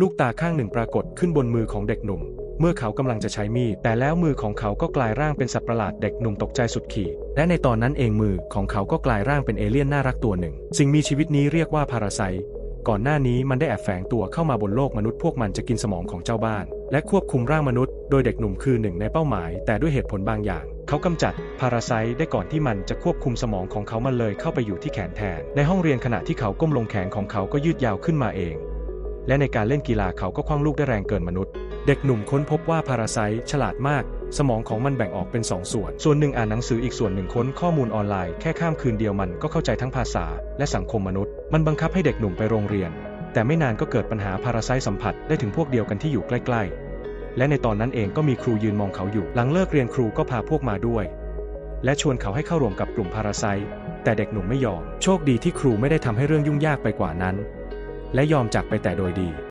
ลูกตาข้างหนึ่งปรากฏขึ้นบนมือของเด็กหนุ่ม เมื่อเขากำลังจะใช้มีด แต่แล้วมือของเขาก็กลายร่างเป็นสัตว์ประหลาดเด็กหนุ่มตกใจสุดขีด และในตอนนั้นเองมือของเขาก็กลายร่างเป็นเอเลี่ยนน่ารักตัวหนึ่ง สิ่งมีชีวิตนี้เรียกว่าพาราไซก่อนหน้านี้มันได้แอบแฝงตัวเข้ามาบนโลกมนุษย์พวกมันจะกินสมองของเจ้าบ้าน และควบคุมร่างมนุษย์ โดยเด็กหนุ่มคือหนึ่งในเป้าหมาย แต่ด้วยเหตุผลบางอย่าง เขากำจัดพาราไซได้ก่อนที่มันจะควบคุมสมองของเขามันเลยเข้าไปอยู่ที่แขนแทน ในห้องเรียนขณะที่เขาก้มลงแขนของเขาก็ยืดยาวขึ้นมาเอง และในการเล่นกีฬาเขาก็คว้างลูกได้แรงเกินมนุษย์ เด็กหนุ่มค้นพบว่าพาราไซฉลาดมาก สมองของมันแบ่งออกเป็นสองส่วน ส่วนหนึ่งอ่านหนังสืออีกส่วนหนึ่งค้นข้อมูลออนไลน์แค่ข้ามคืนเดียวมันก็เข้าใจทั้งภาษา และสังคมมนุษย์ มันบังคับให้เด็กหนุ่มไปโรงเรียน แต่ไม่นานก็เกิดปัญหาพาราไซสัมผัสได้ถึงพวกเดียวกันที่อยู่ใกล้ๆ และในตอนนั้นเองก็มีครูยืนมองเขาอยู่ หลังเลิกเรียนครูก็พาพวกมาด้วย และชวนเขาให้เข้าร่วมกับกลุ่มพาราไซแต่เด็กหนุ่มไม่ยอม โชคดีที่ครูไม่ได้ทำให้เรื่องยุ่งยากไปกว่านั้น และยอมจากไปแต่โดยดี